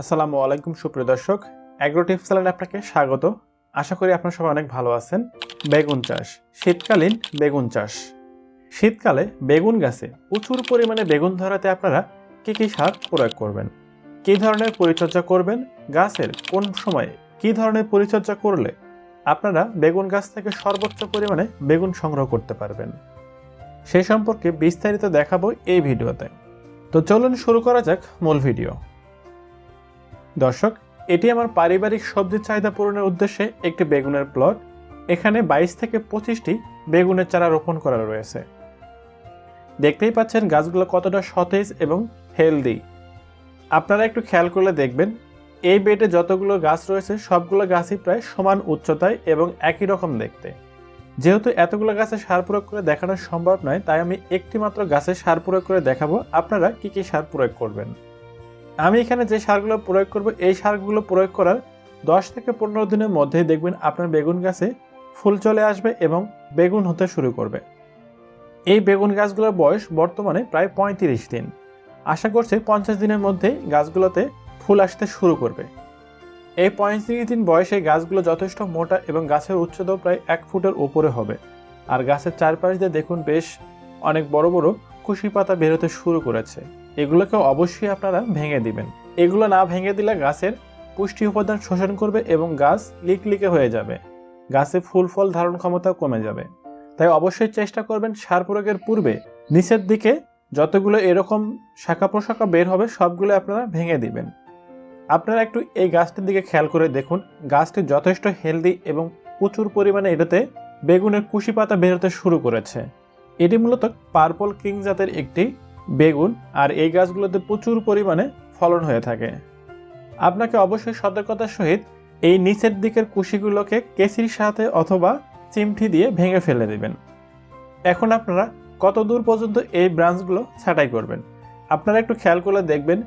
আসসালামু আলাইকুম, সুপ্রিয় দর্শক। অ্যাগ্রো টিপস চ্যানেলে আপনাকে স্বাগত। আশা করি আপনারা সবাই অনেক ভালো আছেন। বেগুন চাষ। শীতকালীন বেগুন চাষ। শীতকালে বেগুন গাছে প্রচুর পরিমাণে বেগুন ধরাতে আপনারা কী কী সার প্রয়োগ করবেন? কী ধরনের পরিচর্যা করবেন? গাছের কোন সময়ে কী ধরনের পরিচর্যা করলে আপনারা বেগুন গাছ থেকে সর্বোচ্চ পরিমাণে বেগুন সংগ্রহ করতে পারবেন? সেই সম্পর্কে বিস্তারিত দেখাবো এই ভিডিওতে। তো চলুন শুরু করা যাক মূল ভিডিও। দর্শক, এটি আমার পারিবারিক সবজির চাহিদা পূরণের উদ্দেশ্যে একটি বেগুনের প্লট। এখানে বাইশ থেকে পঁচিশটি বেগুনের চারা রোপণ করা রয়েছে। দেখতেই পাচ্ছেন গাছগুলো কতটা সতেজ এবং হেলদি। আপনারা একটু খেয়াল করলে দেখবেন, এই বেডে যতগুলো গাছ রয়েছে, সবগুলো গাছই প্রায় সমান উচ্চতায় এবং একই রকম দেখতে। যেহেতু এতগুলো গাছে সার প্রয়োগ করে দেখানো সম্ভব নয়, তাই আমি একটি মাত্র গাছে সার প্রয়োগ করে দেখাবো। আপনারা কি কি সার প্রয়োগ করবেন? আমি এখানে যে সারগুলো প্রয়োগ করব, এই সারগুলো প্রয়োগ করার দশ থেকে পনেরো দিনের মধ্যেই দেখবেন আপনার বেগুন গাছে ফুল চলে আসবে এবং বেগুন হতে শুরু করবে। এই বেগুন গাছগুলোর বয়স বর্তমানে প্রায় পঁয়ত্রিশ দিন। আশা করছি পঞ্চাশ দিনের মধ্যেই গাছগুলোতে ফুল আসতে শুরু করবে। এই পঁয়ত্রিশ দিন বয়সে গাছগুলো যথেষ্ট মোটা এবং গাছের উচ্চতাও প্রায় এক ফুটের উপরে হবে। আর গাছের চারপাশ দিয়ে দেখুন বেশ অনেক বড় বড় কুশি পাতা বেরোতে শুরু করেছে। এগুলোকে অবশ্যই আপনারা ভেঙে দিবেন। এগুলো না ভেঙে দিলে গাছের পুষ্টি উপাদান শোষণ করবে এবং গাছ লিকলিকে হয়ে যাবে। গাছে ফুল ফল ধারণ ক্ষমতাও কমে যাবে। তাই অবশ্যই চেষ্টা করবেন সার প্রয়োগের পূর্বে নিচের দিকে যতগুলো এরকম শাখা প্রশাখা বের হবে সবগুলো আপনারা ভেঙে দিবেন। আপনারা একটু এই গাছটির দিকে খেয়াল করে দেখুন। গাছটি যথেষ্ট হেলদি এবং প্রচুর পরিমাণে এটাতে বেগুনের কুশি পাতা বেরোতে শুরু করেছে। এটি মূলত পার্পল কিং জাতের একটি বেগুন আর এই গাছগুলোতে প্রচুর পরিমাণে ফলন হয়ে থাকে। আপনাকে অবশ্যই সতর্কতার সহিত এই নিচের দিকের কুশিগুলোকে কেসির সাথে অথবা চিমঠি দিয়ে ভেঙে ফেলে দেবেন। এখন আপনারা কত দূর পর্যন্ত এই ব্রাঞ্চগুলো ছাঁটাই করবেন? আপনারা একটু খেয়াল করে দেখবেন,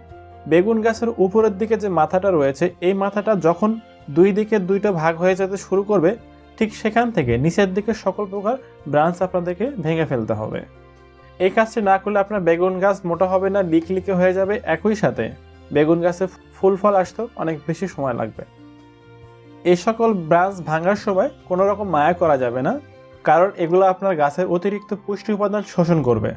বেগুন গাছের উপরের দিকে যে মাথাটা রয়েছে, এই মাথাটা যখন দুই দিকে দুইটা ভাগ হয়ে যেতে শুরু করবে, ঠিক সেখান থেকে নিচের দিকে সকল প্রকার ব্রাঞ্চ আপনাদেরকে ভেঙে ফেলতে হবে। এই কাজটি না করলে আপনার বেগুন গাছ মোটা হবে না লিকলিকে হয়ে যাবে একই সাথে। বেগুন গাছে ফুল ফল আসতেও অনেক বেশি সময় লাগবে। এই সকল ব্রাঞ্চ ভাঙার সময় কোনো রকম মায়া করা যাবে না, কারণ এগুলো আপনার গাছের অতিরিক্ত পুষ্টি উপাদান শোষণ করবে।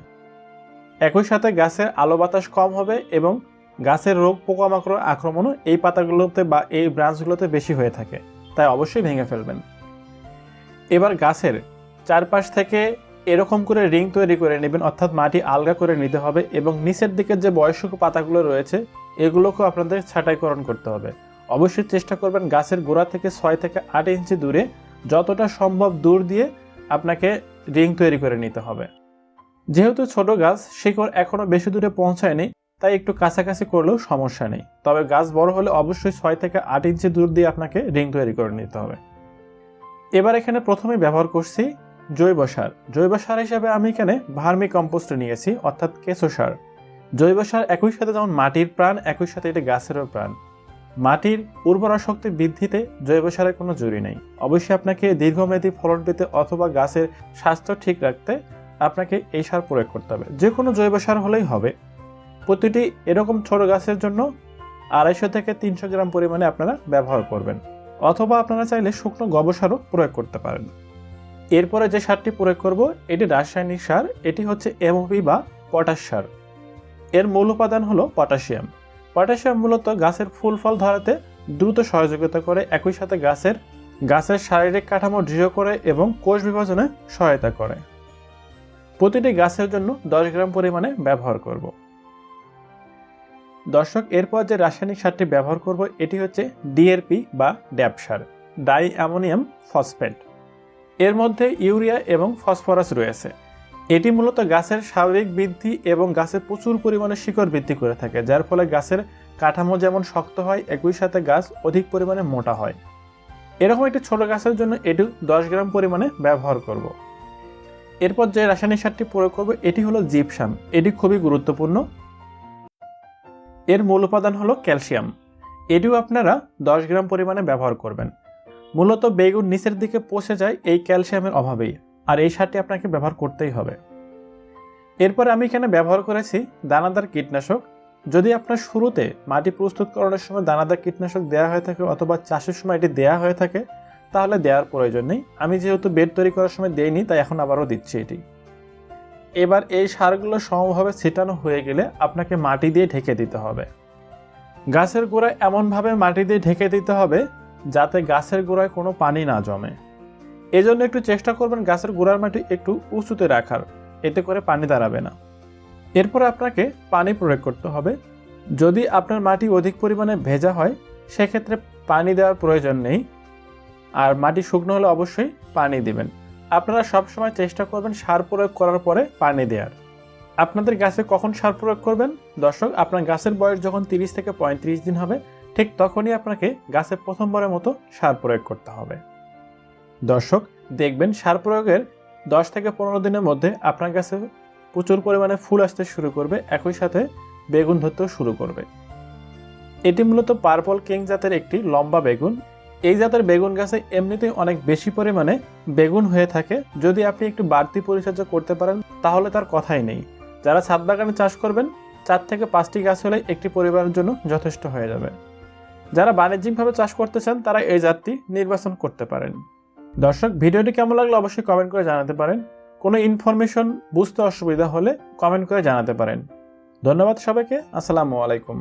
একই সাথে গাছের আলো বাতাস কম হবে এবং গাছের রোগ, পোকামাকড় আক্রমণও এই পাতাগুলোতে বা এই ব্রাঞ্চগুলোতে বেশি হয়ে থাকে, তাই অবশ্যই ভেঙে ফেলবেন। এবার গাছের চারপাশ থেকে এরকম করে রিং তৈরি করে নেবেন, অর্থাৎ মাটি আলগা করে নিতে হবে এবং নিচের দিকের যে বয়স্ক পাতাগুলো রয়েছে, এগুলোকেও আপনাদের ছাঁটাইকরণ করতে হবে। অবশ্যই চেষ্টা করবেন গাছের গোড়া থেকে ছয় থেকে আট ইঞ্চি দূরে যতটা সম্ভব দূর দিয়ে আপনাকে রিং তৈরি করে নিতে হবে। যেহেতু ছোট গাছ, শিকড় এখনও বেশি দূরে পৌঁছায়নি, তাই একটু কাছাকাছি করলেও সমস্যা নেই। তবে গাছ বড় হলে অবশ্যই ছয় থেকে আট ইঞ্চি দূর দিয়ে আপনাকে রিং তৈরি করে নিতে হবে। এবার এখানে প্রথমে ব্যবহার করছি জৈব সার। জৈব সার হিসেবে আমি এখানে ভার্মি কম্পোস্ট নিয়েছি, অর্থাৎ কেঁচো সার। জৈব সার একই সাথে যেমন মাটির প্রাণ, একই সাথে এটা গাছেরও প্রাণ। মাটির উর্বরা শক্তি বৃদ্ধিতে জৈব সারের কোনো জুড়ি নেই। অবশ্যই আপনাকে দীর্ঘমেয়াদী ফলন পেতে অথবা গাছের স্বাস্থ্য ঠিক রাখতে আপনাকে এই সার প্রয়োগ করতে হবে। যে কোনো জৈব সার হলেই হবে। প্রতিটি এরকম ছোট গাছের জন্য আড়াইশো থেকে তিনশো গ্রাম পরিমাণে আপনারা ব্যবহার করবেন। অথবা আপনারা চাইলে শুকনো গোবর সারও প্রয়োগ করতে পারেন। এরপরে যে সারটি প্রয়োগ করব, এটি রাসায়নিক সার, এটি হচ্ছে এমওপি বা পটাশ সার। এর মূল উপাদান হলো পটাশিয়াম। পটাশিয়াম মূলত গাছের ফুল ফল ধরাতে দ্রুত সহযোগিতা করে, একই সাথে গাছের গাছের শারীরিক কাঠামো দৃঢ় করে এবং কোষ বিভাজনে সহায়তা করে। প্রতিটি গাছের জন্য দশ গ্রাম পরিমাণে ব্যবহার করব। দর্শক, এরপর যে রাসায়নিক সারটি ব্যবহার করব, এটি হচ্ছে ডিএরপি বা ড্যাপ সার, ডাই অ্যামোনিয়াম ফসফেট। এর মধ্যে ইউরিয়া এবং ফসফরাস রয়েছে। এটি মূলত গাছের স্বাভাবিক বৃদ্ধি এবং গাছে প্রচুর পরিমাণে শিকড় বৃদ্ধি করে থাকে, যার ফলে গাছের কাঠামো যেমন শক্ত হয়, একই সাথে গাছ অধিক পরিমাণে মোটা হয়। এরকম একটি ছোট গাছের জন্য এটি দশ গ্রাম পরিমাণে ব্যবহার করব। এরপর যে রাসায়নিক সারটি প্রয়োগ করব, এটি হলো জিপসাম। এটি খুবই গুরুত্বপূর্ণ। এর মূল উপাদান হলো ক্যালসিয়াম। এটিও আপনারা দশ গ্রাম পরিমাণে ব্যবহার করবেন। মূলত বেগুন নিচের দিকে পচে যায় এই ক্যালসিয়ামের অভাবেই, আর এই সারটি আপনাকে ব্যবহার করতেই হবে। এরপর আমি এখানে ব্যবহার করেছি দানাদার কীটনাশক। যদি আপনার শুরুতে মাটি প্রস্তুতকরণের সময় দানাদার কীটনাশক দেওয়া হয়ে থাকে অথবা চাষের সময় এটি দেওয়া হয়ে থাকে, তাহলে দেওয়ার প্রয়োজন নেই। আমি যেহেতু বেড তৈরি করার সময় দেইনি, তাই এখন আবারও দিচ্ছি এটি। এবার এই সারগুলো সমভাবে ছিটানো হয়ে গেলে আপনাকে মাটি দিয়ে ঢেকে দিতে হবে। গাছের গোড়ায় এমনভাবে মাটি দিয়ে ঢেকে দিতে হবে যাতে গাছের গোড়ায় কোনো পানি না জমে। এজন্য একটু চেষ্টা করবেন গাছের গোড়ার মাটি একটু উঁচুতে রাখার। এতে করে পানি দাঁড়াবে না। এরপর আপনাকে পানি প্রয়োগ করতে হবে। যদি আপনার মাটি অধিক পরিমাণে ভেজা হয়, সেক্ষেত্রে পানি দেওয়ার প্রয়োজন নেই। আর মাটি শুকনো হলে অবশ্যই পানি দিবেন। আপনারা সবসময় চেষ্টা করবেন সার প্রয়োগ করার পরে পানি দেওয়ার। আপনাদের গাছে কখন সার প্রয়োগ করবেন? দর্শক, আপনার গাছের বয়স যখন তিরিশ থেকে পঁয়ত্রিশ দিন হবে ঠিক তখনই আপনাকে গাছে প্রথমবারের মতো সার প্রয়োগ করতে হবে। দর্শক, দেখবেন সার প্রয়োগের দশ থেকে পনেরো দিনের মধ্যে আপনার গাছে প্রচুর পরিমাণে ফুল আসতে শুরু করবে, একই সাথে বেগুন ধরতেও শুরু করবে। এটি মূলত পার্পল কিং জাতের একটি লম্বা বেগুন। এই জাতের বেগুন গাছে এমনিতেই অনেক বেশি পরিমাণে বেগুন হয়ে থাকে। যদি আপনি একটু বাড়তি পরিচর্যা করতে পারেন, তাহলে তার কথাই নেই। যারা ছাদ বাগানে চাষ করবেন, চার থেকে পাঁচটি গাছ হলে একটি পরিবারের জন্য যথেষ্ট হয়ে যাবে। যারা বাণিজ্যিকভাবে চাষ করতে চান, তারা এই জাতটি নির্বাচন করতে পারেন। দর্শক, ভিডিওটি কেমন লাগল অবশ্যই কমেন্ট করে জানাতে পারেন। কোনো ইনফরমেশন, বুঝতে অসুবিধা হলে কমেন্ট করে জানাতে পারেন। ধন্যবাদ সবাইকে, আসসালামু আলাইকুম।